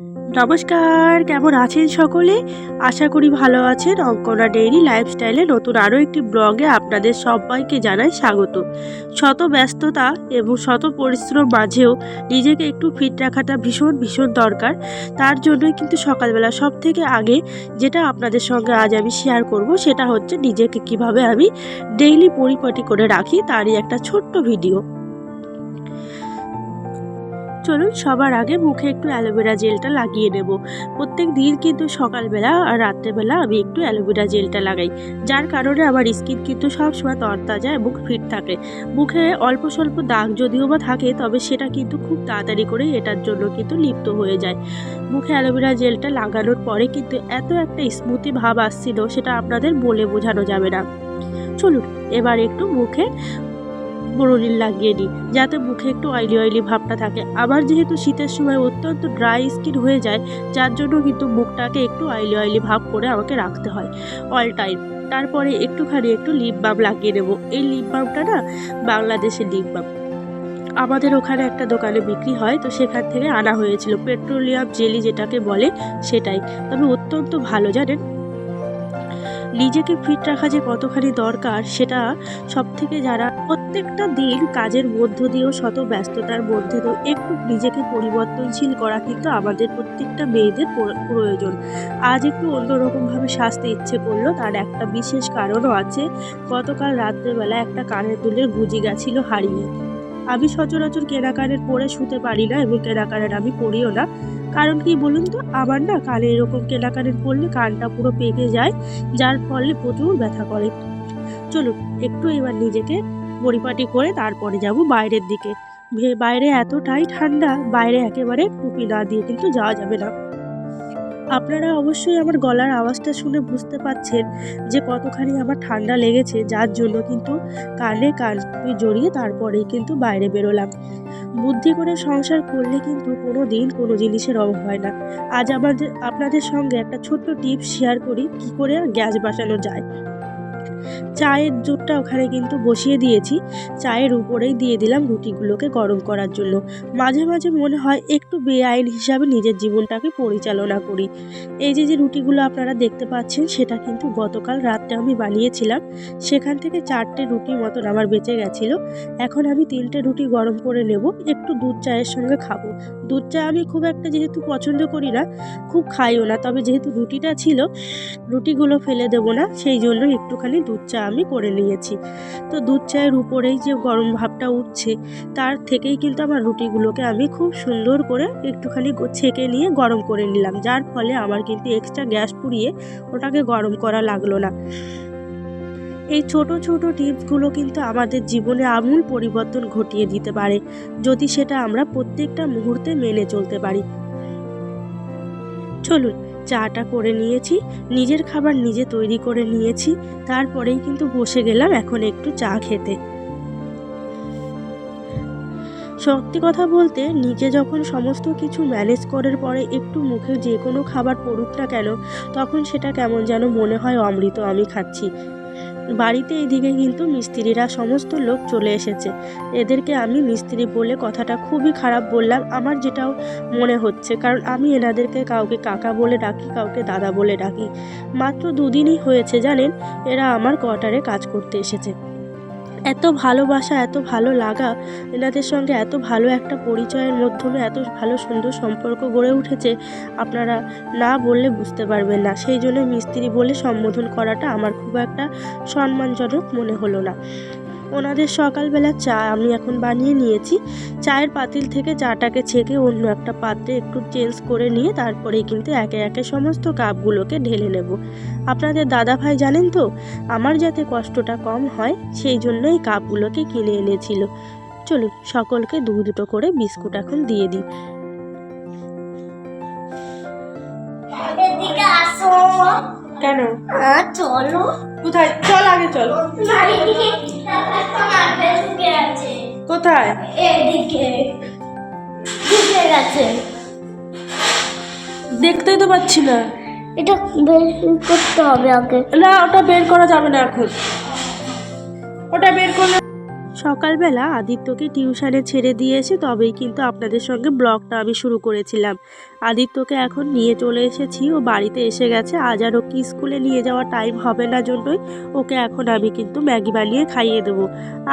নমস্কার, কেমন আছেন সকলে? আশা করি ভালো আছেন। অঙ্কনা ডেইরি লাইফস্টাইলে নতুন আরও একটি ব্লগে আপনাদের সবাইকে জানাই স্বাগত। শত ব্যস্ততা এবং শত পরিশ্রম মাঝেও নিজেকে একটু ফিট রাখাটা ভীষণ ভীষণ দরকার। তার জন্যই কিন্তু সকালবেলা সব থেকে আগে যেটা আপনাদের সঙ্গে আজ আমি শেয়ার করব, সেটা হচ্ছে নিজেকে কীভাবে আমি ডেইলি পরিপাটি করে রাখি, তারই একটা ছোট্ট ভিডিও চলুন সবার আগে মুখে একটু অ্যালোভেরা জেলটা লাগিয়ে নেব। প্রত্যেক দিন কিন্তু সকালবেলা আর রাত্রেবেলা আমি একটু অ্যালোভেরা জেলটা লাগাই, যার কারণে আমার স্কিন কিন্তু সবসময় তরতাজা এবং ফিট থাকে। মুখে অল্প স্বল্প দাগ যদিও বা থাকে, তবে সেটা কিন্তু খুব তাড়াতাড়ি করে এটার জন্য কিন্তু লিপ্ত হয়ে যায়। মুখে অ্যালোভেরা জেলটা লাগানোর পরে কিন্তু এত একটা স্মুতি ভাব আসছিল, সেটা আপনাদের বলে বোঝানো যাবে না। চলুন, এবার একটু মুখে বোরোলিন লাগিয়ে নিই যাতে মুখে একটু অয়েলি অয়েলি ভাবটা থাকে। আবার যেহেতু শীতের সময় অত্যন্ত ড্রাই স্কিন হয়ে যায়, যার জন্য কিন্তু মুখটাকে একটু অয়েলি অয়েলি ভাব করে আমাকে রাখতে হয় অল টাইম তারপরে একটুখানি একটু লিপ বাম লাগিয়ে নেব। এই লিপ বামটা না বাংলাদেশের লিপ বাম আমাদের ওখানে একটা দোকানে বিক্রি হয়, তো সেখান থেকে আনা হয়েছিল। পেট্রোলিয়াম জেলি যেটাকে বলে সেটাই। তবে অত্যন্ত ভালো, জানেন? নিজেকে ফিট রাখা যে কতখানি দরকার, সেটা সব থেকে যারা প্রত্যেকটা দিন কাজের মধ্য দিয়েও শত ব্যস্ততার মধ্যে দিয়েও একটু নিজেকে পরিবর্তনশীল করা কিন্তু আমাদের প্রত্যেকটা মেয়েদের প্রয়োজন। আজ একটু অন্যরকমভাবে সাজতে ইচ্ছে করল, তার একটা বিশেষ কারণও আছে। গতকাল রাত্রেবেলা একটা কানের দুলের গুজি গেছিল হারিয়ে। আমি সচরাচর কেনাকানের পরে শুতে পারি না এবং কেনাকানের আমি পড়িও না। কারণ কি বলুন তো, আবার না কানে এরকম কেনাকানি করলে কানটা পুরো পেকে যায়, যার ফলে প্রচুর ব্যথা করে। চলুন, একটু এবার নিজেকে পরিপাটি করে তারপরে যাব বাইরের দিকে। বাইরে এতটাই ঠান্ডা, বাইরে একেবারে টুপি না দিয়ে কিন্তু যাওয়া যাবে না। আপনারা অবশ্যই আমার গলার আওয়াজটা শুনে বুঝতে পাচ্ছেন যে কতখানি আমার ঠান্ডা লেগেছে, যার জন্য কিন্তু কানে কান জড়িয়ে তারপরেই কিন্তু বাইরে বেরোলাম। বুদ্ধি করে সংসার করলে কিন্তু কোনো দিন কোনো জিনিসের অভাব হয় না। আজ আমাদের, আপনাদের সঙ্গে একটা ছোট্ট টিপ শেয়ার করি, কি করে গ্যাস বাঁচানো যায়। চায়ের জুটটা ওখানে কিন্তু বসিয়ে দিয়েছি। চায়ের উপরেই দিয়ে দিলাম রুটিগুলোকে গরম করার জন্য। মাঝে মাঝে মনে হয় একটু বেআইন হিসাবে নিজের জীবনটাকে পরিচালনা করি। এই যে যে রুটিগুলো আপনারা দেখতে পাচ্ছেন, সেটা কিন্তু গতকাল রাত্রে আমি বানিয়েছিলাম। সেখান থেকে চারটে রুটি মতন আমার বেঁচে গেছিল। এখন আমি তিনটে রুটি গরম করে নেব। একটু দুধ চায়ের সঙ্গে খাব। দুধ চা আমি খুব একটা যেহেতু পছন্দ করি না, খুব খাইও না। তবে যেহেতু রুটিটা ছিল, রুটিগুলো ফেলে দেবো না, সেই জন্য একটুখানি দুধ চা আমি করে নিয়েছি। তো দুধ চায়ের উপরেই যে গরম ভাবটা উঠছে, তার থেকেই কিন্তু আমার রুটিগুলোকে আমি খুব সুন্দর করে একটুখানি ছেঁকে নিয়ে গরম করে নিলাম। যার ফলে আমার কিন্তু এক্সট্রা গ্যাস পুড়িয়ে ওটাকে গরম করা লাগল না। এই ছোট ছোট টিপসগুলো কিন্তু আমাদের জীবনে আমূল পরিবর্তন ঘটিয়ে দিতে পারে, যদি সেটা আমরা প্রত্যেকটা মুহূর্তে মেনে চলতে পারি। চলুন চাটা করে নিয়েছি, নিজের খাবার নিজে তৈরি করে নিয়েছি, তারপরেই কিন্তু বসে গেলাম এখন একটু চা খেতে। সত্যি কথা বলতে নিজে যখন সমস্ত কিছু ম্যানেজ করার পরে একটু মুখে যে কোনো খাবার পড়ুক না কেন, তখন সেটা কেমন যেন মনে হয় অমৃত আমি খাচ্ছি। বাড়িতে এদিকে কিন্তু মিস্ত্রিরা সমস্ত লোক চলে এসেছে। এদেরকে আমি মিস্ত্রি বলে কথাটা খুবই খারাপ বললাম, আমার যেটাও মনে হচ্ছে। কারণ আমি এনাদেরকে কাউকে কাকা বলে ডাকি, কাউকে দাদা বলে ডাকি। মাত্র দুদিনই হয়েছে, জানেন? এরা আমার কোয়ার্টারে কাজ করতে এসেছে। এত ভালোবাসা, এত ভালো লাগা, এনাদের সঙ্গে এত ভালো একটা পরিচয়ের মাধ্যমে এত ভালো সুন্দর সম্পর্ক গড়ে উঠেছে, আপনারা না বললে বুঝতে পারবেন না। সেই জন্য মিস্ত্রি বলে সম্বোধন করাটা আমার খুব একটা সম্মানজনক মনে হলো না। ওনাদের সকালবেলা চা আমি এখন বানিয়ে নিয়েছি। চায়ের পাতিল থেকে চাটাকে ছেঁকে অন্য একটা পাত্রে একটু চেঞ্জ করে নিয়ে তারপরে কিন্তু একে একে সমস্ত কাপগুলোকে ঢেলে নেব। আপনাদের দাদা ভাই জানেন তো আমার যাতে কষ্টটা কম হয় সেই জন্যই কাপগুলোকে কিনে এনেছিল। চলুন সকলকে দু দুটো করে বিস্কুট এখন দিয়ে দিই। কেন? চলো। কোথায়? চল আগে চল। কোথায়? এদিকে। ঢুকে গেছে। দেখতেই তো পাচ্ছি না। এটা বের করতে হবে আগে। না ওটা বের করা যাবে না এখন। ওটা বের করলে সকালবেলা আদিত্যকে টিউশনে ছেড়ে দিয়ে এসে তবেই কিন্তু আপনাদের সঙ্গে ব্লগটা আমি শুরু করেছিলাম। আদিত্যকে এখন নিয়ে চলে এসেছি, ও বাড়িতে এসে গেছে। আজ আর ওকে স্কুলে নিয়ে যাওয়ার টাইম হবে না জন্যই ওকে এখন আমি কিন্তু ম্যাগি বানিয়ে খাইয়ে দেবো।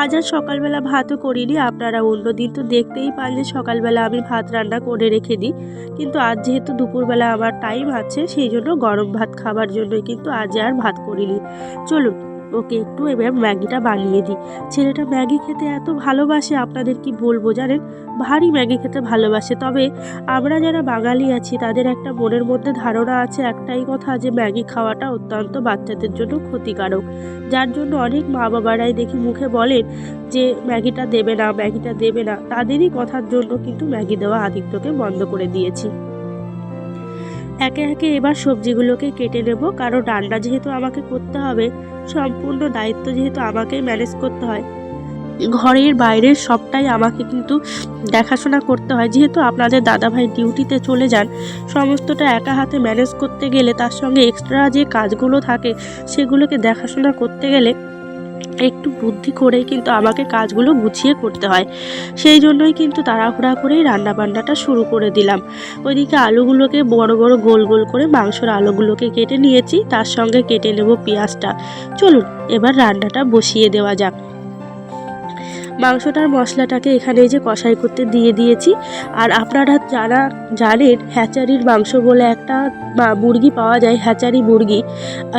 আজ আর সকালবেলা ভাতও করিনি, আপনারা অন্য দিন তো দেখতেই পান যে সকালবেলা আমি ভাত রান্না করে রেখে দিই। কিন্তু আজ যেহেতু দুপুরবেলা আমার টাইম আছে, সেই জন্য গরম ভাত খাবার জন্যই কিন্তু আজ আর ভাত করিনি। চলুন ওকে একটু এবার ম্যাগিটা বানিয়ে দিই। ছেলেটা ম্যাগি খেতে এত ভালোবাসে, আপনাদের কি বলব জানেন? ভারী ম্যাগি খেতে ভালোবাসে। তবে আমরা যারা বাঙালি আছি, তাদের একটা মনের মধ্যে ধারণা আছে, একটাই কথা যে ম্যাগি খাওয়াটা অত্যন্ত বাচ্চাদের জন্য ক্ষতিকারক। যার জন্য অনেক মা বাবারাই দেখি মুখে বলেন যে, ম্যাগিটা দেবে না, ম্যাগিটা দেবে না। তাদেরই কথার জন্য কিন্তু ম্যাগি দেওয়া আদিত্যকে বন্ধ করে দিয়েছি। একে একে এবার সবজিগুলোকে কেটে নেব, কারণ রান্না যেহেতু আমাকে করতে হবে, সম্পূর্ণ দায়িত্ব যেহেতু আমাকেই ম্যানেজ করতে হয়। ঘরের বাইরের সবটাই আমাকে কিন্তু দেখাশোনা করতে হয়, যেহেতু আপনাদের দাদাভাই ডিউটিতে চলে যান, সমস্তটা একা হাতে ম্যানেজ করতে গেলে তার সঙ্গে এক্সট্রা যে কাজগুলো থাকে, সেগুলোকে দেখাশোনা করতে গেলে একটু বুদ্ধি করেই কিন্তু আমাকে কাজগুলো গুছিয়ে করতে হয়। সেই জন্যই কিন্তু তাড়াহুড়া করেই রান্না বান্নাটা শুরু করে দিলাম। ওইদিকে আলুগুলোকে বড় বড় গোল গোল করে মাংসর আলুগুলোকে কেটে নিয়েছি, তার সঙ্গে কেটে নেব পেঁয়াজটা। চলুন, এবার রান্নাটা বসিয়ে দেওয়া যাক। মাংসটার মশলাটাকে এখানে যে কষাই করতে দিয়ে দিয়েছি। আর আপনারা যারা জানেন হ্যাচারির মাংস বলে একটা মুরগি পাওয়া যায়, হ্যাচারি মুরগি।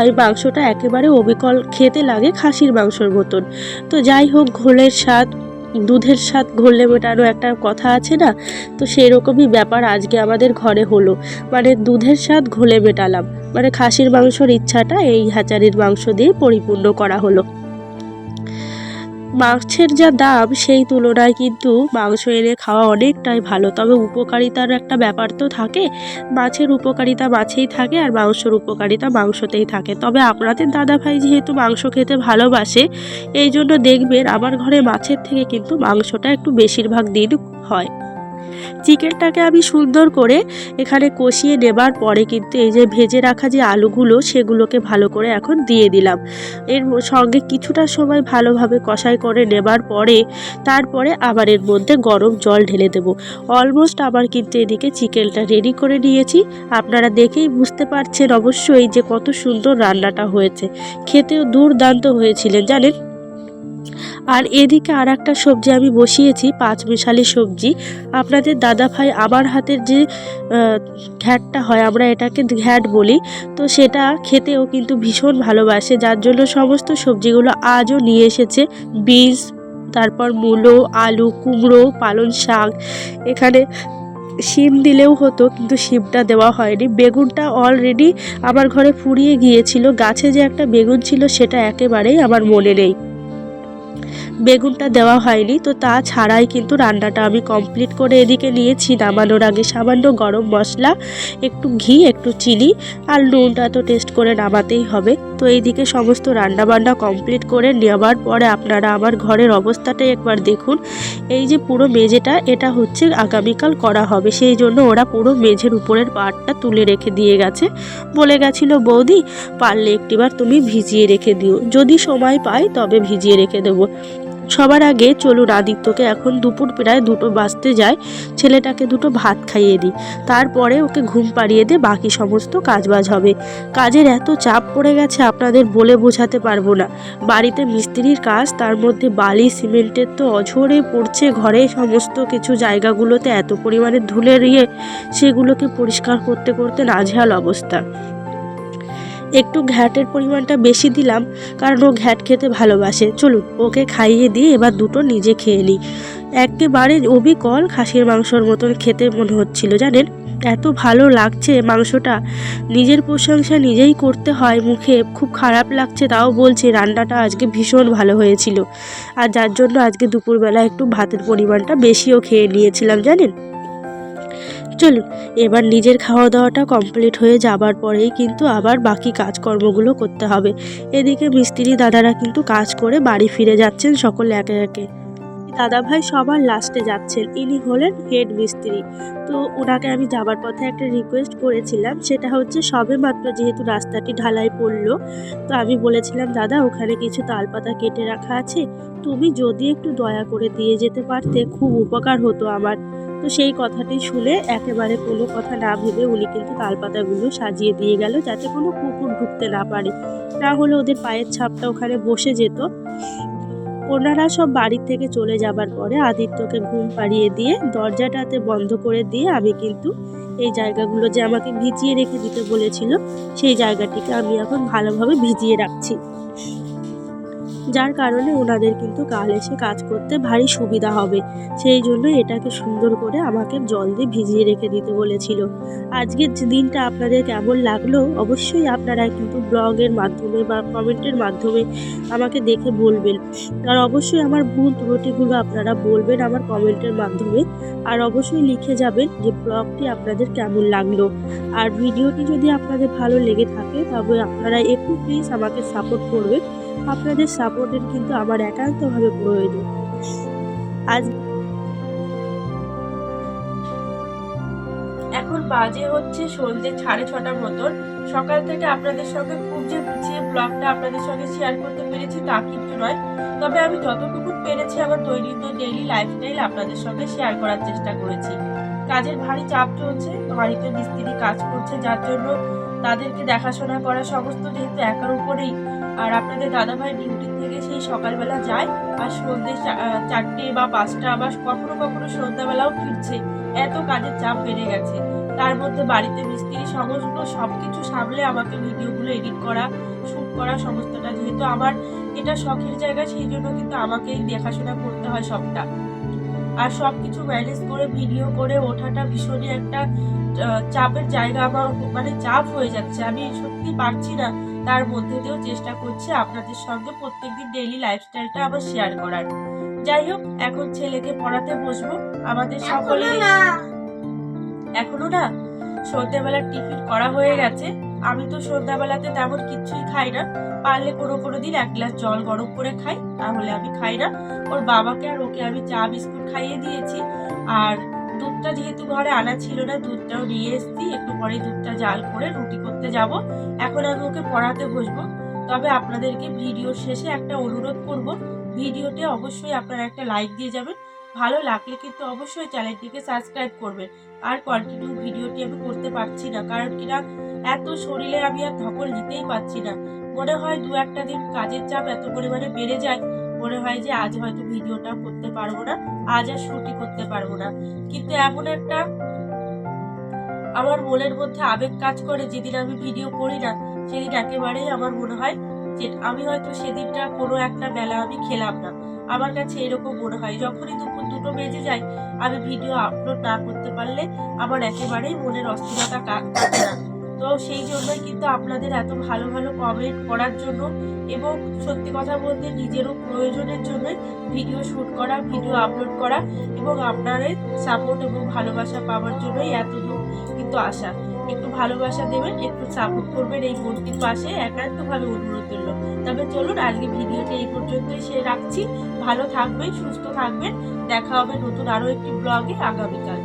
এই মাংসটা একেবারে অবিকল খেতে লাগে খাসির মাংসর মতন। তো যাই হোক, ঘোলের স্বাদ, দুধের স্বাদ, ঘোলে মেটানো একটা কথা আছে না? তো সেই রকমই ব্যাপার আজকে আমাদের ঘরে হলো। মানে দুধের স্বাদ, ঘোলে মেটালাম। মানে খাসির মাংসর ইচ্ছাটা এই হ্যাচারির মাংস দিয়ে পরিপূর্ণ করা হলো। মাছের যা দাম, সেই তুলনায় কিন্তু মাংস এনে খাওয়া অনেকটাই ভালো। তবে উপকারিতার একটা ব্যাপার তো থাকে, মাছের উপকারিতা মাছেই থাকে আর মাংসর উপকারিতা মাংসতেই থাকে। তবে আপনাদের দাদাভাই যেহেতু মাংস খেতে ভালোবাসে, এই জন্য দেখবেন আমার ঘরে মাছের থেকে কিন্তু মাংসটা একটু বেশিরভাগ দিন হয়। চিকেনটাকে আমি সুন্দর করে এখানে কষিয়ে নেবার পরে কিন্তু এই যে ভেজে রাখা যে আলুগুলো, সেগুলোকে ভালো করে এখন দিয়ে দিলাম। এর সঙ্গে কিছুটা সময় ভালোভাবে কষাই করে নেবার পরে, তারপরে আবার এর মধ্যে গরম জল ঢেলে দেবো। অলমোস্ট আবার কিন্তু এদিকে চিকেনটা রেডি করে নিয়েছি। আপনারা দেখেই বুঝতে পারছেন অবশ্যই যে কত সুন্দর রান্নাটা হয়েছে। খেতেও দুর্দান্ত হয়েছিলেন, জানেন? আর এদিকে আর একটা সবজি আমি বসিয়েছি, পাঁচ মিশালি সবজি। আপনাদের দাদা ভাই আমার হাতের যে ঘ্যাটটা হয়, আমরা এটাকে ঘ্যাট বলি, তো সেটা খেতেও কিন্তু ভীষণ ভালোবাসে। যার জন্য সমস্ত সবজিগুলো আজও নিয়ে এসেছে। বিনস, তারপর মূলো, আলু, কুমড়ো, পালং শাক। এখানে শিম দিলেও হতো, কিন্তু শিমটা দেওয়া হয়নি। বেগুনটা অলরেডি আমার ঘরে ফুরিয়ে গিয়েছিল। গাছে যে একটা বেগুন ছিল, সেটা একেবারেই আমার মনে নেই। বেগুনটা দেওয়া হয়নি, তো তা ছাড়াই কিন্তু রান্নাটা আমি কমপ্লিট করে এদিকে নিয়েছি। নামানোর আগে সামান্য গরম মশলা, একটু ঘি, একটু চিনি আর নুনটা তো টেস্ট করে নামাতেই হবে। তো এইদিকে সমস্ত রান্না বান্না কমপ্লিট করে নেওয়ার পরে আপনারা আমার ঘরের অবস্থাটাই একবার দেখুন। এই যে পুরো মেঝেটা, এটা হচ্ছে আগামীকাল করা হবে। সেই জন্য ওরা পুরো মেঝের উপরের পাটটা তুলে রেখে দিয়ে গেছে। বলে গেছিল, বৌদি, পারলে একটিবার তুমি ভিজিয়ে রেখে দিও। যদি সময় পাই তবে ভিজিয়ে রেখে দেবো। সবার আগে চলুন আদিত্যকে এখন দুপুর প্রায় দুটো বাজতে যায়, ছেলেটাকে দুটো ভাত খাইয়ে দিই। তারপরে ওকে ঘুম পাড়িয়ে দিয়ে বাকি সমস্ত কাজবাজ হবে। কাজের এত চাপ পড়ে গেছে আপনাদের বলে বোঝাতে পারব না। বাড়িতে মিস্ত্রির কাজ, তার মধ্যে বালি, সিমেন্টের তো অঝরে পড়ছে, ঘরে সমস্ত কিছু জায়গাগুলোতে এত পরিমাণে ধুলে ইয়ে সেগুলোকে পরিষ্কার করতে করতে নাজেহাল অবস্থা। একটু ঘ্যাটের পরিমাণটা বেশি দিলাম, কারণ ও ঘ্যাট খেতে ভালোবাসে। চলুন, ওকে খাইয়ে দিয়ে এবার দুটো নিজে খেয়ে নিই। একেবারে অবিকল খাসির মাংসর মতন খেতে মনে হচ্ছিল, জানেন? এত ভালো লাগছে মাংসটা। নিজের প্রশংসা নিজেই করতে হয় মুখে, খুব খারাপ লাগছে তাও বলছি, রান্নাটা আজকে ভীষণ ভালো হয়েছিল। আর যার জন্য আজকে দুপুরবেলা একটু ভাতের পরিমাণটা বেশিও খেয়ে নিয়েছিলাম, জানেন? চলুন, এবার নিজের খাওয়া দাওয়াটা কমপ্লিট হয়ে যাবার পরেই কিন্তু আবার বাকি কাজকর্মগুলো করতে হবে। এদিকে মিস্ত্রি দাদারা কিন্তু কাজ করে বাড়ি ফিরে যাচ্ছেন সকলে একে একে। দাদাভাই সবার লাস্টে যাচ্ছেন। ইনি হলেন হেড মিস্ত্রি। তো ওনাকে আমি যাবার পথে একটা রিকোয়েস্ট করেছিলাম। সেটা হচ্ছে সবে মাত্র যেহেতু রাস্তাটি ঢালাই পড়ল, তো আমি বলেছিলাম, দাদা, ওখানে কিছু তালপাতা কেটে রাখা আছে। তুমি যদি একটু দয়া করে দিয়ে যেতে পারতে, খুব উপকার হতো আমার। তো সেই কথাটি শুনে একেবারে কোনো কথা না ভেবে উনি কিন্তু তালপাতাগুলো সাজিয়ে দিয়ে গেল, যাতে কোনো কুকুর ঢুকতে না পারে। না হলে ওদের পায়ের ছাপটা ওখানে বসে যেত। ওনারা সব বাড়ির থেকে চলে যাবার পরে আদিত্যকে ঘুম পাড়িয়ে দিয়ে দরজাটাতে বন্ধ করে দিয়ে আমি কিন্তু এই জায়গাগুলো যে আমাকে ভিজিয়ে রেখে দিতে বলেছিল, সেই জায়গাটিকে আমি এখন ভালোভাবে ভিজিয়ে রাখছি। যার কারণে ওনাদের কিন্তু কাল এসে কাজ করতে ভারী সুবিধা হবে। সেই জন্য এটাকে সুন্দর করে আমাকে জল দিয়ে ভিজিয়ে রেখে দিতে বলেছিল। আজকের দিনটা আপনাদের কেমন লাগল অবশ্যই আপনারা কিন্তু ব্লগের মাধ্যমে বা কমেন্টের মাধ্যমে আমাকে দেখে বলবেন। আর অবশ্যই আমার ভুল ত্রুটিগুলো আপনারা বলবেন আমার কমেন্টের মাধ্যমে। আর অবশ্যই লিখে যাবেন যে ব্লগটি আপনাদের কেমন লাগল। আর ভিডিওটি যদি আপনাদের ভালো লেগে থাকে তবে আপনারা একটু প্লিজ আমাকে সাপোর্ট করবেন। আপনাদের সাপোর্টের কিন্তু আমার একান্তভাবে প্রয়োজন। আজ এখন বাজে হচ্ছে সন্ধ্যে সাড়ে ছটার মতন। সকাল থেকে আপনাদের সঙ্গে খুব যে গুছিয়ে ব্লগটা আপনাদের সঙ্গে শেয়ার করতে পেরেছি তা কিন্তু নয়। তবে আমি যতটুকু পেরেছি আমার দৈনন্দিন ডেইলি লাইফস্টাইল আপনাদের সঙ্গে শেয়ার করার চেষ্টা করেছি। কাজের ভারী চাপ চলছে, বাড়িতে মিস্ত্রি কাজ করছে, যার জন্য তাদেরকে দেখাশোনা করা সমস্ত যেহেতু একার উপরেই। আর আপনাদের দাদাভাই ডিউটি থেকে সেই সকালবেলা যায়, আর সন্ধ্যে চারটে বা পাঁচটা বা কখনো কখনো সন্ধ্যাবেলাও ফিরছে। এত কাজের চাপ বেড়ে গেছে। তার মধ্যে বাড়িতে মিস্ত্রি, সমস্ত সব কিছু সামলে আমাকে ভিডিওগুলো এডিট করা শ্যুট করা সমস্তটা। যেহেতু আমার এটা শখের জায়গা, সেই জন্য কিন্তু আমাকেই দেখাশোনা করতে হয় সবটা। আর সব কিছু ম্যানেজ করে ভিডিও করে ওঠাটা ভীষণই একটা চাপের জায়গা আমার মানে চাপ হয়ে যাচ্ছে। আমি সত্যি পারছি না তার মধ্যে দিয়েও চেষ্টা করছি আপনাদের সঙ্গে প্রত্যেকদিন ডেইলি লাইফস্টাইলটা আবার শেয়ার করার। যাই হোক এখন ছেলেকে পড়াতে বসবো। আমাদের সকলে এখনও না? সন্ধ্যাবেলার টিফিন করা হয়ে গেছে। আমি তো সন্ধ্যাবেলাতে তেমন কিছুই খাই না। পারলে কোনো কোনো দিন এক গ্লাস জল গরম করে খাই তাহলে আমি খাই না। ওর বাবাকে আর ওকে আমি চা বিস্কুট খাইয়ে দিয়েছি। আর দুধটা যেহেতু ঘরে আনা ছিল না, দুধটাও নিয়ে এসেছি। একটু পরে দুধটা জাল করে রুটি করতে যাব। এখন আমি ওকে পড়াতে বসবো। তবে আপনাদেরকে ভিডিও শেষে একটা অনুরোধ করব। ভিডিওতে অবশ্যই আপনারা একটা লাইক দিয়ে যাবেন। ভালো লাগলে কিন্তু অবশ্যই চ্যানেলটিকে সাবস্ক্রাইব করবেন। আর কন্টিনিউ ভিডিওটি আমি করতে পারছি না, কারণ কিনা এত শরীরে আমি আর ধকল নিতেই পারছি না। মনে হয় দু একটা দিন কাজের চাপ এত পরিমাণে বেড়ে যায়। মনে হয় যে আজ হয়তো ভিডিওটা করতে পারব না, আজ আর শুটই করতে পারব না। কিন্তু এমন একটা আমার মনের মধ্যে আবেগ কাজ করে, যেদিন আমি ভিডিও করি না, সেদিন একেবারেই আমার মনে হয় যে আমি হয়তো সেদিনটা কোনো একটা বেলা আমি খেলাম না। আমার কাছে এরকম মনে হয়। যখনই দুপুর দুটো বেজে যায়, আমি ভিডিও আপলোড না করতে পারলে আমার একেবারেই মনের অস্থিরতা কা- কাটে না। তো সেই জন্যই কিন্তু আপনাদের এত ভালো ভালো কমেন্ট করার জন্য এবং সত্যি কথা বলতে নিজেরও প্রয়োজনের জন্য ভিডিও শ্যুট করা ভিডিও আপলোড করা এবং আপনাদের সাপোর্ট এবং ভালোবাসা পাওয়ার জন্যই এত দূর কিন্তু আসা। একটু ভালোবাসা দেবেন, একটু সাপোর্ট করবেন এই বোনটির পাশে একান্তভাবে অনুরোধ করল তবে চলুন আজকে ভিডিওটা এই পর্যন্তই সে রাখছি। ভালো থাকবেন, সুস্থ থাকবেন। দেখা হবে নতুন আরও একটি ব্লগে আগামীকাল।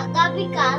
আগামীকাল